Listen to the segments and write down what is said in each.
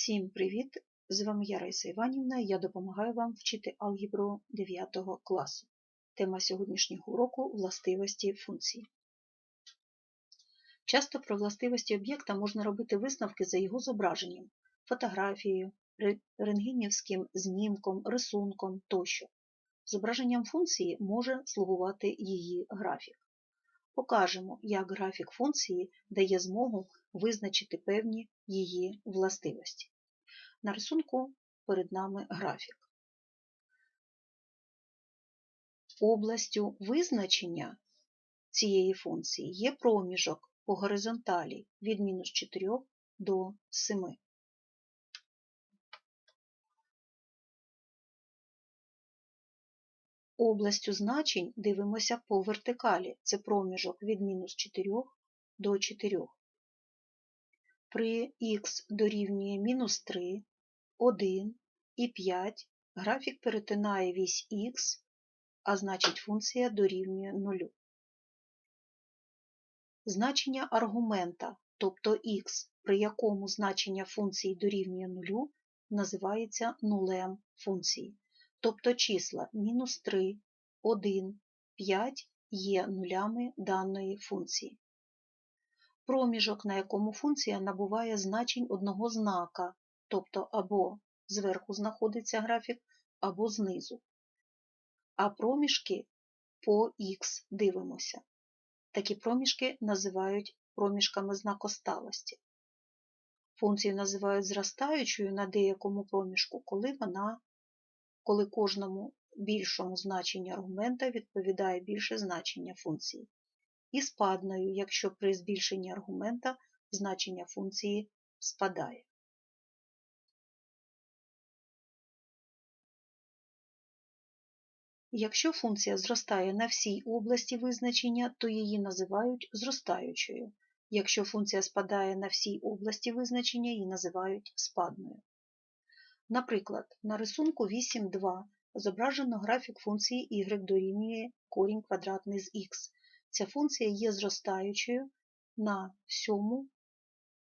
Всім привіт! З вами я Раїса Іванівна я допомагаю вам вчити алгебру 9 класу. Тема сьогоднішнього уроку властивості функції. Часто про властивості об'єкта можна робити висновки за його зображенням, фотографією, рентгенівським знімком, рисунком тощо. Зображенням функції може слугувати її графік. Покажемо, як графік функції дає змогу визначити певні її властивості. На рисунку перед нами графік. Областю визначення цієї функції є проміжок по горизонталі від мінус 4 до 7. Областю значень дивимося по вертикалі. Це проміжок від мінус 4 до 4. При х дорівнює мінус 3, 1 і 5 графік перетинає вісь х, а значить функція дорівнює 0. Значення аргумента, тобто х, при якому значення функції дорівнює 0, називається нулем функції. Тобто числа мінус 3, 1, 5 є нулями даної функції. Проміжок, на якому функція набуває значень одного знака, тобто або зверху знаходиться графік, або знизу. А проміжки по х дивимося. Такі проміжки називають проміжками знакосталості. Функцію називають зростаючою на деякому проміжку, коли вона, коли кожному більшому значенню аргумента відповідає більше значення функції, і спадною, якщо при збільшенні аргумента значення функції спадає. Якщо функція зростає на всій області визначення, то її називають зростаючою. Якщо функція спадає на всій області визначення, її називають спадною. Наприклад, на рисунку 8.2 зображено графік функції y дорівнює корінь квадратний з х. Ця функція є зростаючою на всьому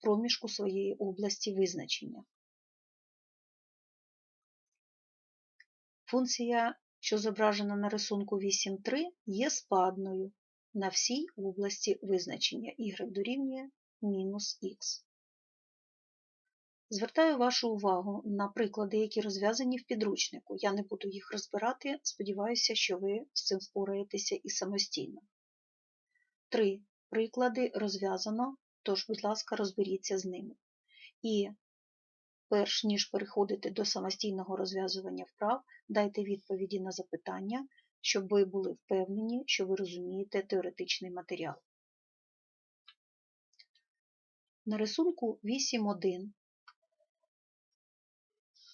проміжку своєї області визначення. Функція що зображена на рисунку 8.3, є спадною на всій області визначення y дорівнює мінус х. Звертаю вашу увагу на приклади, які розв'язані в підручнику. Я не буду їх розбирати, сподіваюся, що ви з цим впораєтеся і самостійно. Три приклади розв'язано, тож, будь ласка, розберіться з ними. І перш ніж переходити до самостійного розв'язування вправ, дайте відповіді на запитання, щоб ви були впевнені, що ви розумієте теоретичний матеріал. На рисунку 8.1,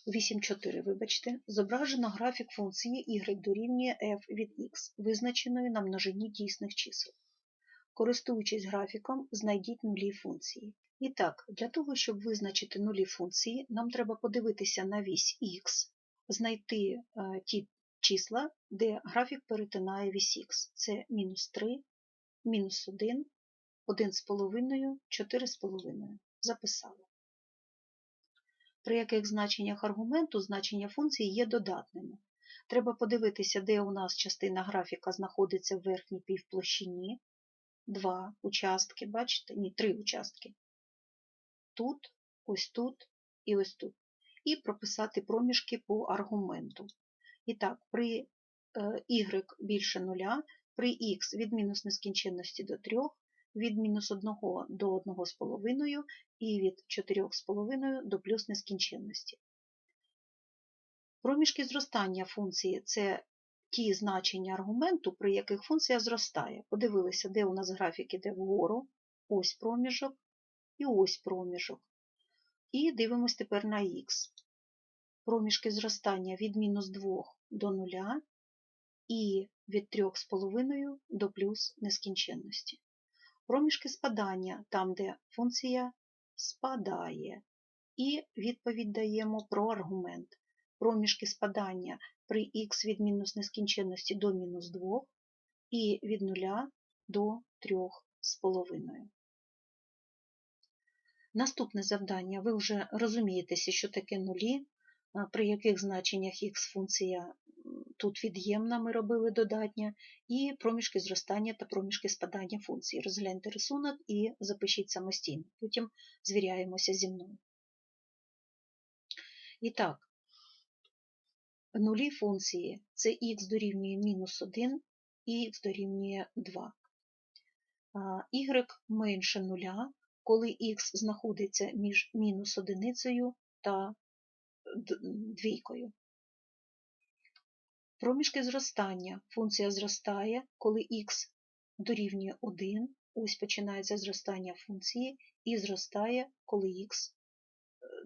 8.4, вибачте, зображено графік функції y дорівнює f від x, визначеної на множині дійсних чисел. Користуючись графіком, знайдіть нулі функції. І так, для того, щоб визначити нулі функції, нам треба подивитися на вісь х, знайти е, ті числа, де графік перетинає вісь х. Це мінус 3, мінус 1, 1,5, 4,5. Записали. При яких значеннях аргументу значення функції є додатними. Треба подивитися, де у нас частина графіка знаходиться в верхній півплощині. Два участки, бачите? Ні, три участки тут, ось тут і ось тут. І прописати проміжки по аргументу. І так, при y більше нуля, при х від мінус нескінченності до 3, від мінус 1 до 1,5 і від 4,5 до плюс нескінченності. Проміжки зростання функції це ті значення аргументу, при яких функція зростає. Подивилися, де у нас графік іде вгору, ось проміжок, і ось проміжок. І дивимось тепер на х. Проміжки зростання від мінус 2 до 0 і від 3,5 до плюс нескінченності. Проміжки спадання там, де функція спадає. І відповідь даємо про аргумент. Проміжки спадання при х від мінус нескінченності до мінус 2 і від 0 до 3,5. Наступне завдання. Ви вже розумієтеся, що таке нулі, при яких значеннях х функція тут від'ємна, ми робили додатня, і проміжки зростання та проміжки спадання функції. Розгляньте рисунок і запишіть самостійно. Потім звіряємося зі мною. І так, нулі функції це х дорівнює мінус 1 і х дорівнює 2. y менше нуля, коли х знаходиться між мінус одиницею та двійкою. Проміжки зростання. Функція зростає, коли х дорівнює 1, ось починається зростання функції, і зростає, коли х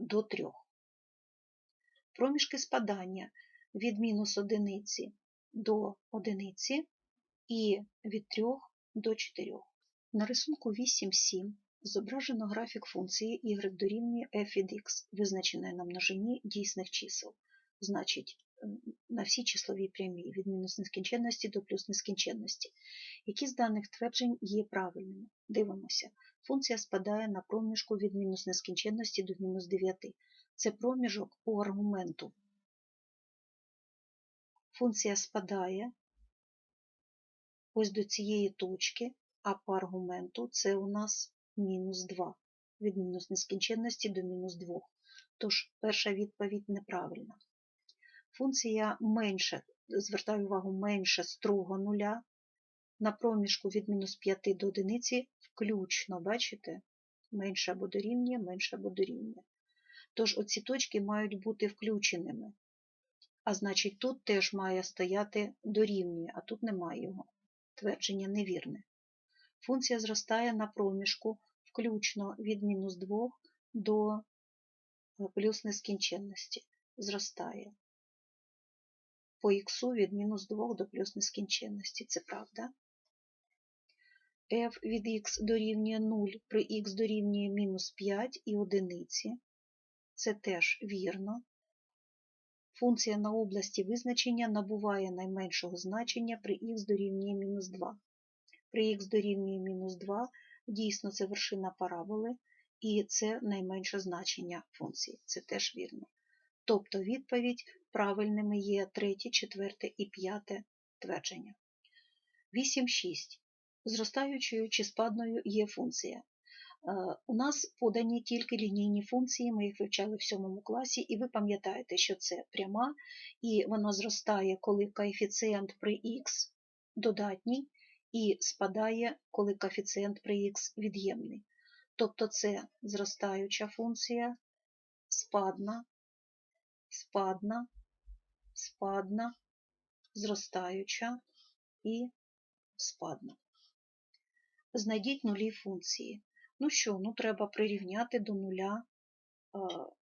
до 3. Проміжки спадання від мінус одиниці до одиниці і від 3 до 4. На рисунку 8.7 зображено графік функції y дорівнює f від x, визначеної на множині дійсних чисел, значить на всі числові прямі від мінус нескінченності до плюс нескінченності. Які з даних тверджень є правильними? Дивимося. Функція спадає на проміжку від мінус нескінченності до мінус 9. Це проміжок по аргументу. Функція спадає ось до цієї точки, а по аргументу це у нас мінус 2, від мінус нескінченності до мінус 2. Тож перша відповідь неправильна. Функція менше, звертаю увагу, менше строго нуля на проміжку від мінус 5 до 1 включно, бачите, менше або дорівнює, менше або дорівнює. Тож оці точки мають бути включеними. А значить, тут теж має стояти дорівнює, а тут немає його. Твердження невірне. Функція зростає на проміжку включно від мінус 2 до плюс нескінченності. Зростає. По х від мінус 2 до плюс нескінченності. Це правда. f від х дорівнює 0 при х дорівнює мінус 5 і одиниці. Це теж вірно. Функція на області визначення набуває найменшого значення при х дорівнює мінус 2. При х дорівнює мінус 2 дійсно це вершина параболи, і це найменше значення функції. Це теж вірно. Тобто відповідь правильними є третє, четверте і п'яте твердження. 8.6. Зростаючою чи спадною є функція. Е, у нас подані тільки лінійні функції, ми їх вивчали в 7 класі, і ви пам'ятаєте, що це пряма, і вона зростає, коли коефіцієнт при х додатній, і спадає, коли коефіцієнт при х від'ємний. Тобто це зростаюча функція, спадна, спадна, спадна, зростаюча і спадна. Знайдіть нулі функції. Ну що, ну треба прирівняти до нуля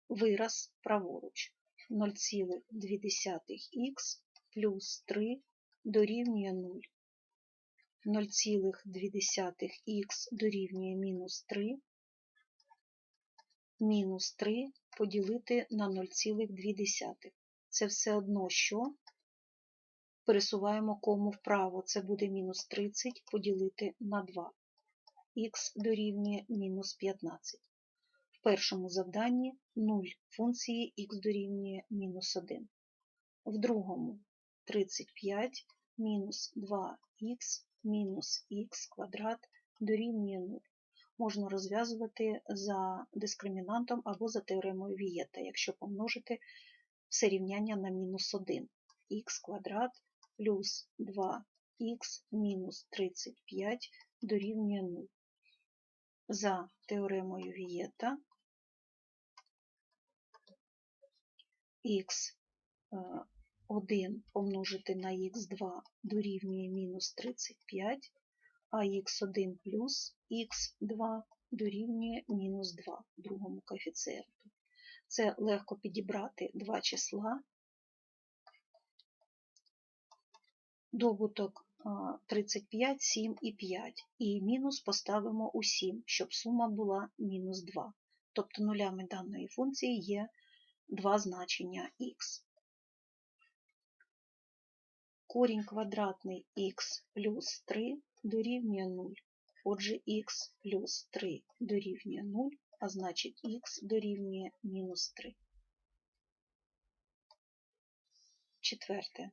вираз праворуч. 0,2х плюс 3 дорівнює 0. 0,2х дорівнює мінус 3, мінус 3 поділити на 0,2. Це все одно, що пересуваємо кому вправо, це буде мінус 30 поділити на 2 х дорівнює мінус 15. В першому завданні 0 функції х дорівнює мінус 1. В другому 35 мінус 2х мінус х квадрат дорівнює 0. Можна розв'язувати за дискримінантом або за теоремою Вієта, якщо помножити все рівняння на мінус 1 х квадрат плюс 2х мінус 35 дорівнює 0 за теоремою Вієта х1 помножити на х2 дорівнює мінус 35, а х1 плюс х2 дорівнює мінус 2 другому коефіцієнту. Це легко підібрати два числа. Добуток 35, 7 і 5. І мінус поставимо у 7, щоб сума була мінус 2. Тобто нулями даної функції є два значення х. Корінь квадратний х плюс 3 дорівнює 0. Отже, х плюс 3 дорівнює 0, а значить х дорівнює мінус 3. Четверте.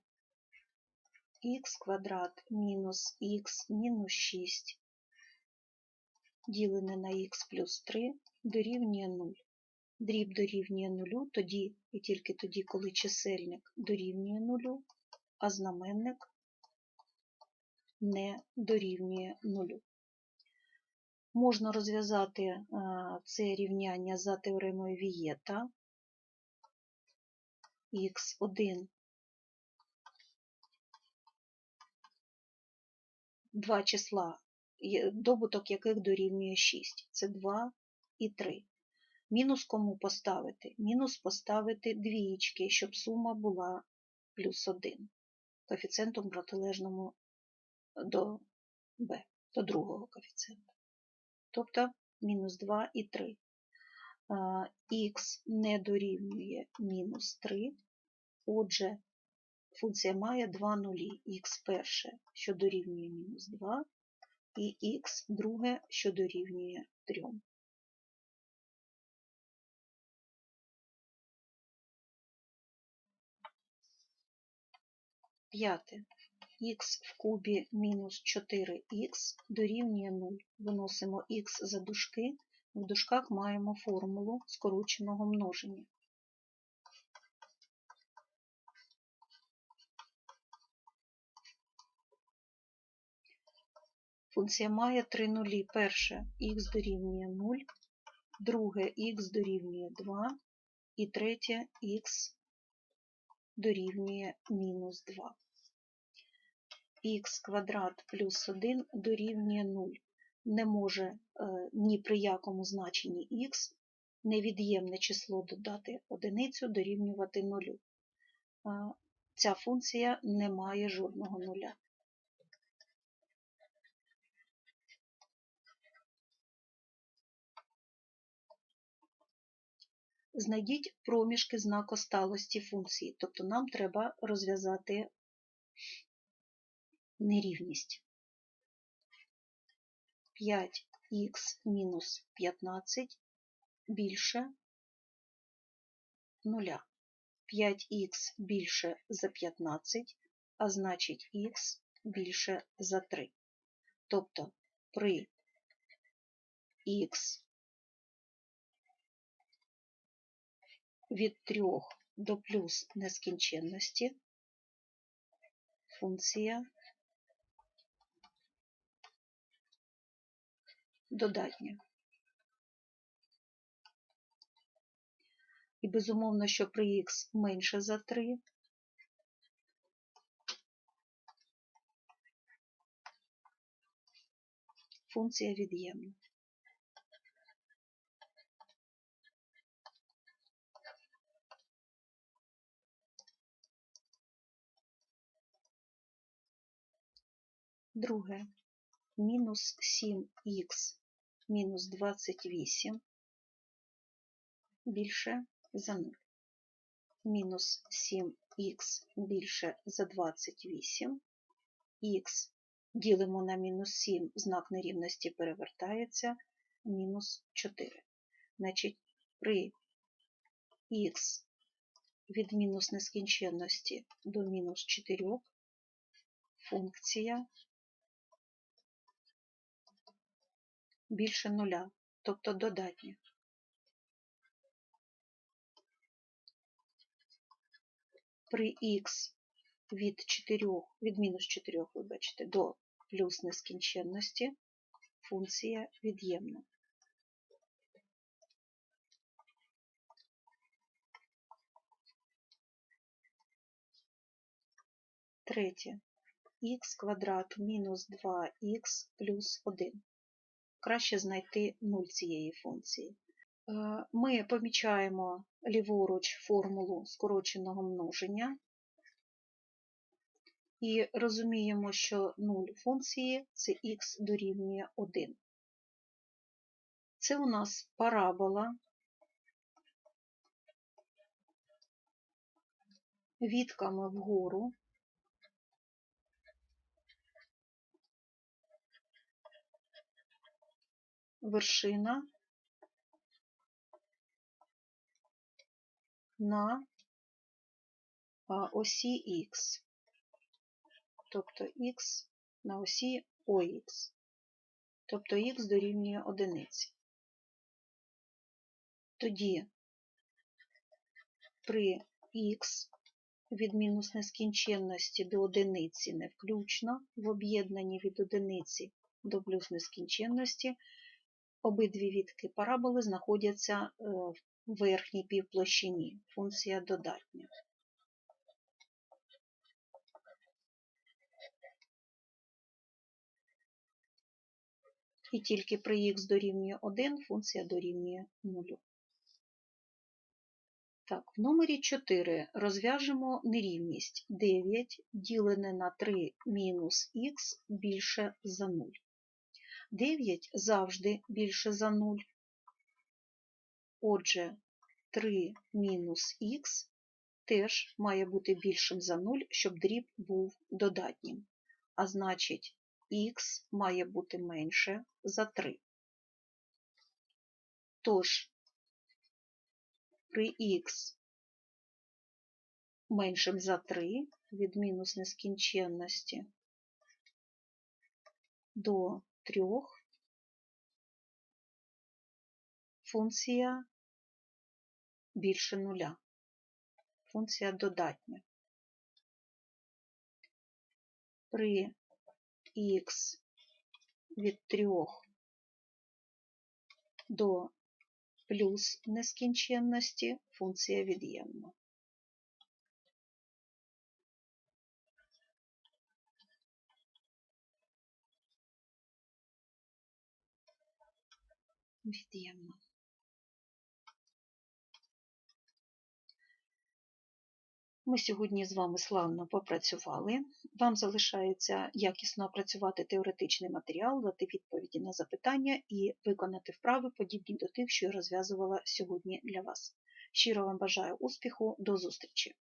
х квадрат мінус х мінус 6 ділене на х плюс 3 дорівнює 0. Дріб дорівнює 0 тоді і тільки тоді, коли чисельник дорівнює 0, а знаменник не дорівнює 0. Можна розв'язати це рівняння за теоремою Вієта. х1 два числа, добуток яких дорівнює 6. Це 2 і 3. Мінус кому поставити? Мінус поставити двієчки, щоб сума була плюс 1 коефіцієнтом протилежному до b, до другого коефіцієнта. Тобто мінус 2 і 3. Х не дорівнює мінус 3, отже, функція має два нулі. Х перше, що дорівнює мінус 2, і х друге, що дорівнює 3. П'яте. х в кубі мінус 4х дорівнює 0. Виносимо х за дужки. В дужках маємо формулу скороченого множення. Функція має три нулі. Перше х дорівнює 0, друге х дорівнює 2 і третє х дорівнює мінус 2. х квадрат плюс 1 дорівнює 0. Не може е, ні при якому значенні х невід'ємне число додати одиницю дорівнювати 0. Е, ця функція не має жодного нуля. Знайдіть проміжки знакосталості функції, тобто нам треба розв'язати нерівність. 5х мінус 15 більше 0. 5х більше за 15, а значить х більше за 3. Тобто при х від 3 до плюс нескінченності функція додатня. І безумовно, що при х менше за 3, функція від'ємна. Друге. Мінус 7х мінус 28 більше за 0. Мінус 7х більше за 28. Х ділимо на мінус 7, знак нерівності перевертається, мінус 4. Значить, при х від мінус нескінченності до мінус 4 функція більше нуля, тобто додатня. При х від 4, від мінус 4, вибачте, до плюс нескінченності функція від'ємна. Третє. х квадрат мінус 2х плюс 1 краще знайти нуль цієї функції. Е, ми помічаємо ліворуч формулу скороченого множення і розуміємо, що нуль функції це х дорівнює 1. Це у нас парабола відками вгору. Вершина на осі х, тобто х на осі ОХ, тобто х дорівнює одиниці. Тоді при х від мінус нескінченності до одиниці не включно, в об'єднанні від одиниці до плюс нескінченності, обидві відки параболи знаходяться е, в верхній півплощині, функція додатня. І тільки при х дорівнює 1 функція дорівнює 0. Так, в номері 4 розв'яжемо нерівність 9 ділене на 3 мінус х більше за 0. 9 завжди більше за 0. Отже, 3 мінус х теж має бути більшим за 0, щоб дріб був додатнім. А значить, х має бути менше за 3. Тож, при х меншим за 3 від мінус нескінченності до 3 функція більше нуля. Функція додатня. При х від 3 до плюс нескінченності функція від'ємна. Від'ємна. Ми сьогодні з вами славно попрацювали. Вам залишається якісно опрацювати теоретичний матеріал, дати відповіді на запитання і виконати вправи, подібні до тих, що я розв'язувала сьогодні для вас. Щиро вам бажаю успіху, до зустрічі!